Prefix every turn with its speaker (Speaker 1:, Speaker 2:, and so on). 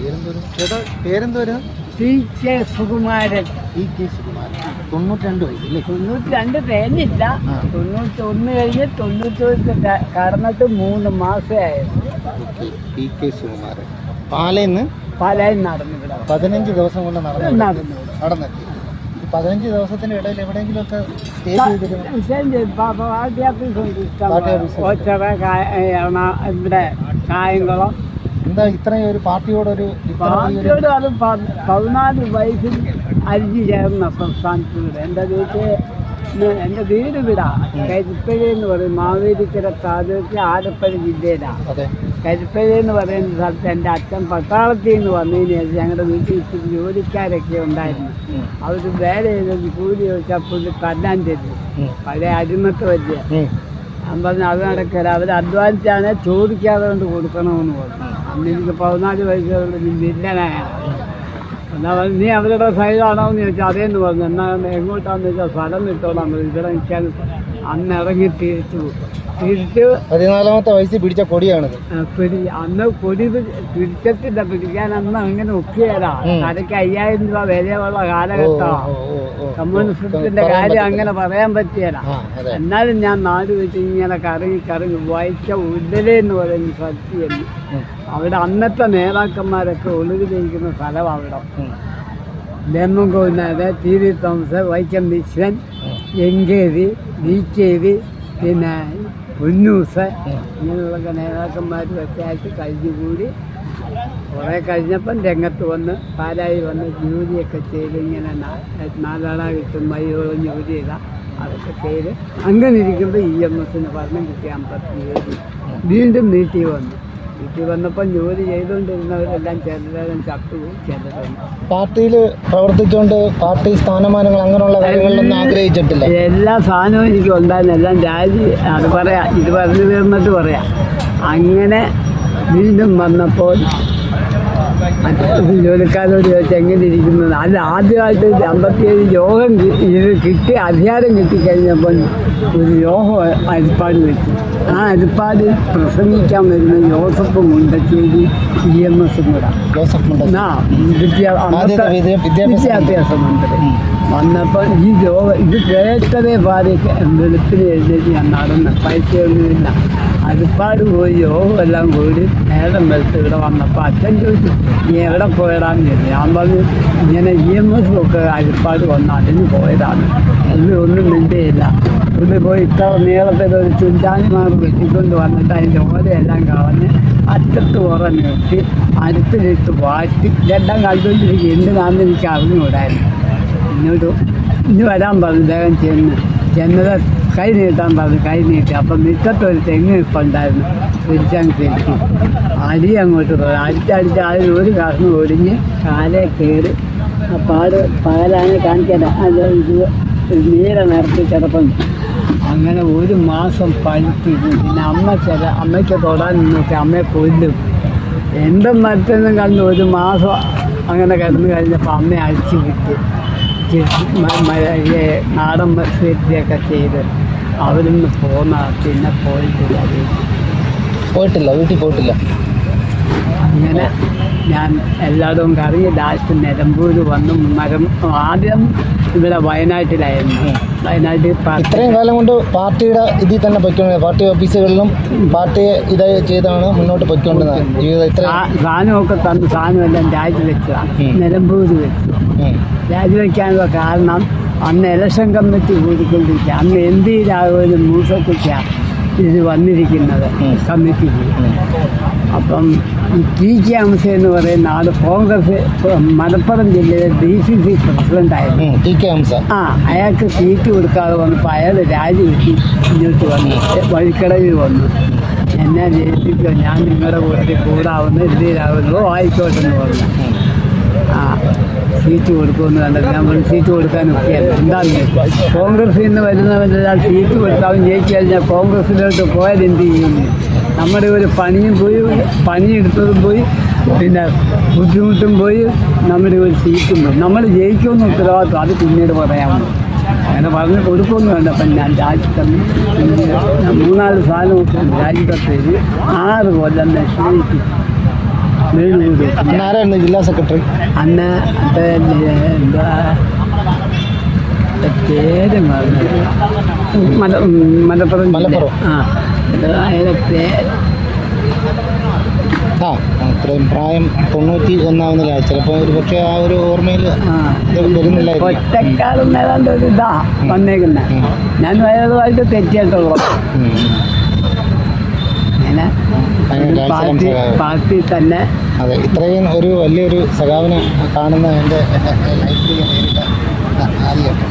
Speaker 1: പേരെന്തോരും? ചേട്ടാ പേരെന്തോരും?
Speaker 2: T K Sukumaran.
Speaker 1: T K Sukumaran. തൊണ്ണൂറ്റി രണ്ട് വയസ്സല്ലേ
Speaker 2: തൊണ്ണൂറ്റി രണ്ട് തേഞ്ഞില്ല
Speaker 1: ആ.
Speaker 2: തൊണ്ണൂറ്റി ഒന്ന് കഴിഞ്ഞ് തൊണ്ണൂറ്റി കടന്നിട്ട് മൂന്ന് മാസമായിരുന്നു
Speaker 1: ഇ കെ സുകുമാരൻ. പാലയിന്ന്
Speaker 2: പലയും നടന്നു
Speaker 1: പതിനഞ്ച് ദിവസം കൊണ്ട് നടന്നു.
Speaker 2: നടന്നു.
Speaker 1: നടന്നെത്തി. പതിനഞ്ച് ദിവസത്തിന്റെ ഇടയിൽ എവിടെയെങ്കിലും ഒക്കെ സ്റ്റേ ചെയ്തിരുന്നു?
Speaker 2: ഇവിടെ കായംകുളം.
Speaker 1: എന്താ ഇത്രയും ഒരു പാർട്ടിയോടൊരു
Speaker 2: പാർട്ടിയോട് അത് പതിനാല് വയസ്സിൽ അരിഞ്ഞു ചേർന്ന സംസ്ഥാനത്ത് എന്റെ വീട്ടിൽ എന്റെ വീട് വിടാ കരിപ്പഴി എന്ന് പറയും. മാവേലിക്കര താലൂക്ക് ആലപ്പുഴ ജില്ലയിലാണ് കരിപ്പഴ എന്ന് പറയുന്ന സ്ഥലത്ത് എന്റെ അച്ഛൻ പട്ടാളത്തിൽ നിന്ന് വന്നതിന് ശേഷം ഞങ്ങളുടെ വീട്ടിൽ ഇച്ചിരി ജോലിക്കാരൊക്കെ ഉണ്ടായിരുന്നു. അവർ വേറെ ചെയ്ത് കൂലി ചോദിച്ചാൽ പുള്ളി തല്ലാൻ തരും പഴയ അടിമത്ത് വലിയ. ഞാൻ പറഞ്ഞു അത് നടക്കില്ല അവർ അധ്വാനിച്ചാണ് ചോദിക്കാതെ കൊണ്ട് കൊടുക്കണമെന്ന് പറഞ്ഞു. അന്ന് എനിക്ക് പതിനാല് വയസ്സുള്ള വില്ലനായാണ് എന്നാ നീ അവരുടെ സൈഡാണോ എന്ന് ചോദിച്ചാൽ അതേന്ന് പറഞ്ഞു. എന്നാ എങ്ങോട്ടാന്ന് വെച്ചാൽ സ്ഥലം പറഞ്ഞു. ഇവിടെ നിൽക്കാൻ അന്ന് ഇറങ്ങി തിരിച്ചു. തിരിച്ച്
Speaker 1: പതിനാലാമത്തെ വയസ്സിൽ പിടിച്ച കൊടിയാണിത്.
Speaker 2: പിടി അന്ന് കൊടി പിടിച്ചിട്ടില്ല പിടിക്കാൻ അന്ന് അങ്ങനെ
Speaker 1: ഒക്കെയാ.
Speaker 2: അതൊക്കെ അയ്യായിരം രൂപ വിലയുള്ള കാലഘട്ടമാണ്. കമ്മ്യൂണിസത്തിന്റെ കാര്യം അങ്ങനെ പറയാൻ പറ്റിയല്ല. എന്നാലും ഞാൻ നാട് വെച്ച് ഇങ്ങനെ കറങ്ങി കറങ്ങി വായിച്ച ഉല്ലല എന്ന് പറയുന്ന
Speaker 1: സത്യം
Speaker 2: അവിടെ അന്നത്തെ നേതാക്കന്മാരൊക്കെ ഒളിവ് ജയിക്കുന്ന സ്ഥലം അവിടെ.
Speaker 1: ഉം.
Speaker 2: ലെമ്മൻ കോവിനാട് ടി വി തോമസ് വൈക്കം വിശ്വൻ. എങ്കേരി വി കെ വി പിന്നെ ഉന്നൂസ്. ഇങ്ങനെയുള്ള നേതാക്കന്മാരും ഒക്കെ ആയിട്ട് കഴിഞ്ഞുകൂടി. കുറേ കഴിഞ്ഞപ്പം രംഗത്ത് വന്ന് പാലായി വന്ന് ജോലിയൊക്കെ ചെയ്ത് ഇങ്ങനെ നാലാള കിട്ടും വൈകോളം ജോലി ചെയ്ത അതൊക്കെ ചെയ്ത് അങ്ങനെ ഇരിക്കുമ്പോൾ ഇ എം എസിന് ഭരണം കിട്ടിയ അമ്പത്തി വീണ്ടും നീട്ടി വന്നു. വീട്ടിൽ വന്നപ്പോൾ ജോലി ചെയ്തുകൊണ്ടിരുന്നവരെല്ലാം ചിലരെല്ലാം ചത്തു ചിലരൊന്നും
Speaker 1: പാർട്ടിയിൽ പ്രവർത്തിച്ചുകൊണ്ട് പാർട്ടി സ്ഥാനമാനങ്ങൾ അങ്ങനെയുള്ള കാര്യങ്ങളിലൊന്നും ആഗ്രഹിച്ചിട്ടില്ല.
Speaker 2: എല്ലാ സാധനവും എനിക്ക് ഉണ്ടായിരുന്നു. എല്ലാം രാജി അത് പറയാം ഇത് പറഞ്ഞു തീർന്നിട്ട് പറയാം. അങ്ങനെ വീണ്ടും വന്നപ്പോൾ ജോലിക്കാരോട് ചോദിച്ചാൽ എങ്ങനെ ഇരിക്കുന്നത് അത് ആദ്യമായിട്ട് അമ്പത്തിയേഴ് യോഗം കിട്ടി ഇത് കിട്ടി അധികാരം കിട്ടിക്കഴിഞ്ഞപ്പോൾ ഒരു യോഗം അരിപ്പാട് വെച്ചു. ആ അരിപ്പാട് പ്രസംഗിക്കാൻ വരുന്ന ജോസഫ് മുണ്ടശ്ശേരി ഇ എം എസും കൂടെ.
Speaker 1: ജോസഫ് വിദ്യാഭ്യാസ
Speaker 2: മന്ത്രി. വന്നപ്പോൾ ഈ രോഗ ഇത് കേട്ടതേ പാതി വെളുപ്പിന് എഴുന്നേറ്റ് ഞാൻ നടന്ന് പൈസയൊന്നുമില്ല. അതിപ്പാട് പോയി യോഗം എല്ലാം കൂടി നേരം വെളുത്ത് ഇവിടെ വന്നപ്പോൾ അച്ഛൻ ചോദിച്ചു നീ എവിടെ പോയതാന്ന് ചോദിച്ചു. ഞാൻ പറഞ്ഞു ഇങ്ങനെ ഇ എം എസ് ഒക്കെ അരിപ്പാട് വന്ന് അതിന് പോയതാണ്. ഒന്നും ഒന്നും മിണ്ടിയില്ല. ഇവിടെ പോയി ഇത്ര നീളത്തിൽ ഒരു ചുണ്ടാനിമാർ വെട്ടിക്കൊണ്ട് വന്നിട്ട് അതിന്റെ ഓരയെല്ലാം കളഞ്ഞ് അറ്റത്ത് ഉറ നിർത്തി അടുത്തിലിട്ട് വാറ്റി ഇതെല്ലാം കണ്ടുകൊണ്ടിരിക്കും എന്തിനാണെന്ന് എനിക്ക് അറിഞ്ഞുകൂടായിരുന്നു. എന്നോട് ഇന്ന് വരാൻ പറഞ്ഞു വേഗം ചെന്ന് ചെന്നത് കൈ നീട്ടാൻ പറഞ്ഞു കൈ നീട്ടി. അപ്പം മിറ്റത്തൊരു തെങ്ങ് ഇപ്പുണ്ടായിരുന്നു. തിരിച്ചാൽ തിരിച്ചു. അരി അങ്ങോട്ട് പോയി. അടിച്ചടിച്ച് അതിൽ ഒരു കഷ്ണം ഒടിഞ്ഞ് കാലേ കയറി പാട് പകലാണ് കാണിക്കാൻ അത് ഒരു നീല നിരത്തി കിടപ്പുണ്ട്. അങ്ങനെ ഒരു മാസം പഴുത്തിരുന്നു പിന്നെ അമ്മ ചില അമ്മയ്ക്ക് തൊടാൻ നിന്നൊക്കെ അമ്മയെ കൊല്ലും. എന്തും മറ്റൊന്നും കണ്ട് ഒരു മാസം അങ്ങനെ കിടന്നു കഴിഞ്ഞപ്പോൾ അമ്മയെ അഴിച്ചു കിട്ടി നാടൻ മത്സരത്തിയൊക്കെ ചെയ്ത് അവിടുന്ന് പോന്ന പിന്നെ പോയിട്ടില്ല.
Speaker 1: പോയിട്ടില്ല വീട്ടിൽ പോയിട്ടില്ല.
Speaker 2: അങ്ങനെ ഞാൻ എല്ലായിടവും കറി ലാസ്റ്റ് നിലമ്പൂർ വന്നു മരം ആദ്യം ഇവിടെ വയനാട്ടിലായിരുന്നു. വയനാട്ടിൽ പാർട്ടി
Speaker 1: ഇത്രയും കാലം കൊണ്ട് പാർട്ടിയുടെ ഇതിൽ തന്നെ പൊയ്ക്കൊണ്ട് പാർട്ടി ഓഫീസുകളിലും പാർട്ടിയെ ഇത് ചെയ്താണ് മുന്നോട്ട് പൊയ്ക്കൊണ്ടത് ജീവിതം
Speaker 2: ഇത്ര സാധനമൊക്കെ തന്ന് സാധനമെല്ലാം രാജിവെച്ചതാണ്
Speaker 1: വെച്ചതാണ്.
Speaker 2: നിലമ്പൂർ വെച്ചു. രാജിവെക്കാനുള്ള കാരണം അന്ന് ഇലക്ഷൻ കമ്മിറ്റി കൂടിക്കൊണ്ടിരിക്കുക. അന്ന് എം പി രാഘവനും മൂസക്കുറ്റിയാണ് ഇത് വന്നിരിക്കുന്നത്.
Speaker 1: കമ്മിറ്റി
Speaker 2: കമ്മിറ്റിക്ക് അപ്പം ടി കെ അംസ എന്ന് പറയുന്ന ആൾ കോൺഗ്രസ് മലപ്പുറം ജില്ലയിലെ ഡി സി സി
Speaker 1: പ്രസിഡന്റായിരുന്നു
Speaker 2: ആ അയാൾക്ക് സീറ്റ് കൊടുക്കാതെ വന്നപ്പോൾ അയാൾ രാജിവെച്ച് ഇങ്ങോട്ട് വന്നു. വഴിക്കടവിൽ വന്നു. എന്നെ ജയിപ്പിക്കോ ഞാൻ നിങ്ങളുടെ കൂടെ കൂടാവുന്ന ഇതിലാവുന്നതോ ആയിക്കോട്ടെ എന്ന് പറഞ്ഞു. സീറ്റ് കൊടുക്കുമെന്ന് കണ്ടത് ഞാൻ പറഞ്ഞു സീറ്റ് കൊടുക്കാനൊക്കെയല്ല എന്താണെന്ന് എന്താണ് കോൺഗ്രസിൽ നിന്ന് വരുന്നവരെല്ലാം സീറ്റ് കൊടുത്താലും ജയിച്ചു ഞാൻ കോൺഗ്രസിലോട്ട് പോയാൽ എന്ത് ചെയ്യും? നമ്മുടെ ഒരു പണിയും പോയി പണിയെടുത്തതും പോയി പിന്നെ ബുദ്ധിമുട്ടും പോയി നമ്മുടെ ഒരു സീറ്റും പോയി. നമ്മൾ ജയിക്കുമെന്ന് ഉത്തരവാദിത്വം അത് പിന്നീട് പറയാമോ അങ്ങനെ പറഞ്ഞ് കൊടുക്കുമെന്ന് വേണ്ട അപ്പം ഞാൻ ഞാൻ മൂന്നാൽ സാധനം രാജ്യത്തെ ആറ് കൊല്ലം
Speaker 1: അന്ന് ആരായിരുന്നു ജില്ലാ സെക്രട്ടറി.
Speaker 2: അന്ന് പിന്നെ എന്താ പേര് മറന്നത് മല ഉം, മലപ്പുറം
Speaker 1: മലപ്പുറം.
Speaker 2: ആ. പേര്
Speaker 1: അത്രയും പ്രായം തൊണ്ണൂറ്റി ഒന്നാവുന്നില്ല ചിലപ്പോൾ ഒരു പക്ഷേ ആ ഒരു ഓർമ്മയിൽ വരുന്നില്ല
Speaker 2: ഒറ്റക്കാലം ഏതാണ്ട് ഒരു ഇതാ
Speaker 1: വന്നേക്കുന്ന.
Speaker 2: ഞാൻ വയറുമായിട്ട് തെറ്റിയിട്ടുള്ളൂ. അങ്ങനെ പാർട്ടി തന്നെ
Speaker 1: അതെ ഇത്രയും ഒരു വലിയൊരു സഖാവിനെ കാണുന്ന എന്റെ ലൈഫിൽ നേരിട്ട ആദ്യമായിട്ട്